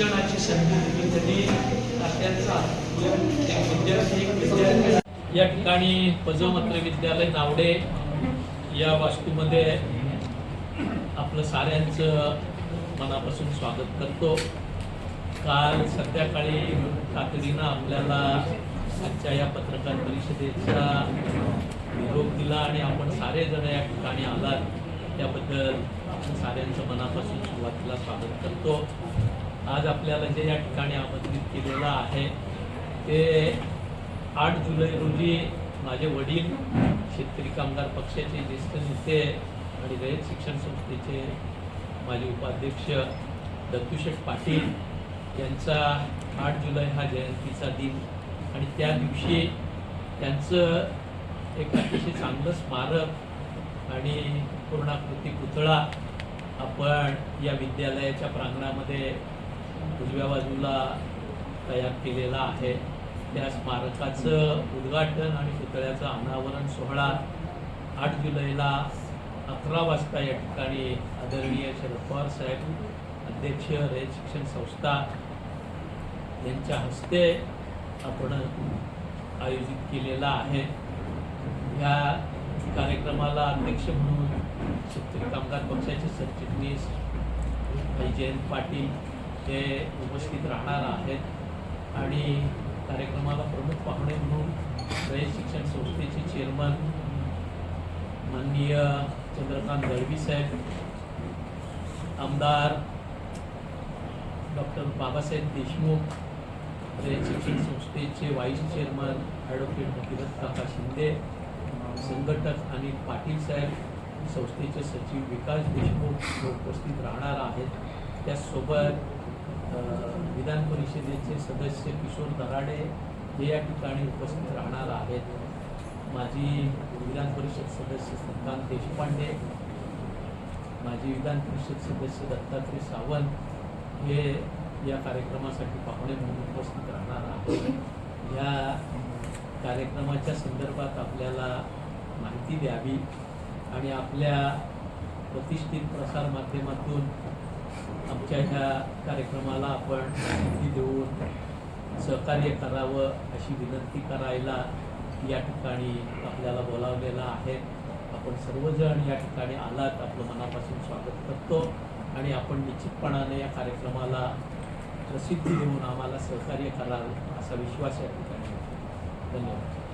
शिक्षणाची संधी दिली विद्यार्थी या ठिकाणी पजमत्र विद्यालय नावडे या वास्तूमध्ये आपलं साऱ्यांचं मनापासून स्वागत करतो. काल संध्याकाळी तातडीनं आपल्याला आजच्या या पत्रकार परिषदेचा निरोप दिला आणि आपण सारे जण या ठिकाणी आलात. त्याबद्दल आपण साऱ्यांचं मनापासून सुरुवातीला स्वागत करतो. आज आपल्याला जे या ठिकाणी आमंत्रित केलेलं आहे ते आठ जुलै रोजी माझे वडील शेतकरी कामगार पक्षाचे ज्येष्ठ नेते आणि रयत शिक्षण संस्थेचे माजी उपाध्यक्ष दत्तूशेठ पाटील यांचा आठ जुलै हा जयंतीचा दिन. आणि त्या दिवशी त्यांचं एक अतिशय चांगलं स्मारक आणि पूर्णाकृती पुतळा आपण या विद्यालयाच्या प्रांगणामध्ये उजव्या बाजूला तयार केलेला आहे. त्या स्मारकाचं उद्घाटन आणि पुतळ्याचं अनावरण सोहळा आठ जुलैला अकरा वाजता या ठिकाणी आदरणीय शरद पवार साहेब अध्यक्ष रयत शिक्षण संस्था यांच्या हस्ते आपण आयोजित केलेला आहे. या कार्यक्रमाला अध्यक्ष म्हणून शेतकरी कामगार पक्षाचे सरचिटणीस जयंत पाटील ते उपस्थित राहणार आहेत. आणि कार्यक्रमाला प्रमुख पाहुणे म्हणून रयत शिक्षण संस्थेचे चेअरमन माननीय चंद्रकांत दळवी साहेब आमदार डॉक्टर बाबासाहेब देशमुख रयत शिक्षण संस्थेचे व्हाईस चेअरमन ॲडव्होकेट भगीरथ काका शिंदे संघटक आणि पाटील साहेब संस्थेचे सचिव विकास देशमुख उपस्थित राहणार आहेत. त्याचसोबत विधान परिषदेचे सदस्य किशोर दराडे हे या ठिकाणी उपस्थित राहणार आहेत. माजी विधान परिषद सदस्य श्रीकांत देशपांडे माजी विधान परिषद सदस्य दत्तात्रय सावंत हे या कार्यक्रमासाठी पाहुणे म्हणून उपस्थित राहणार आहेत. या कार्यक्रमाच्या संदर्भात आपल्याला माहिती द्यावी आणि आपल्या प्रतिष्ठित प्रसारमाध्यमातून आजच्या ह्या कार्यक्रमाला आपण माहिती देऊन सहकार्य करावं अशी विनंती करायला या ठिकाणी आपल्याला बोलावलेलं आहे. आपण सर्वजण या ठिकाणी आलात आपलं मनापासून स्वागत करतो आणि आपण निश्चितपणाने या कार्यक्रमाला प्रसिद्धी देऊन आम्हाला सहकार्य कराल असा विश्वास या ठिकाणी धन्यवाद.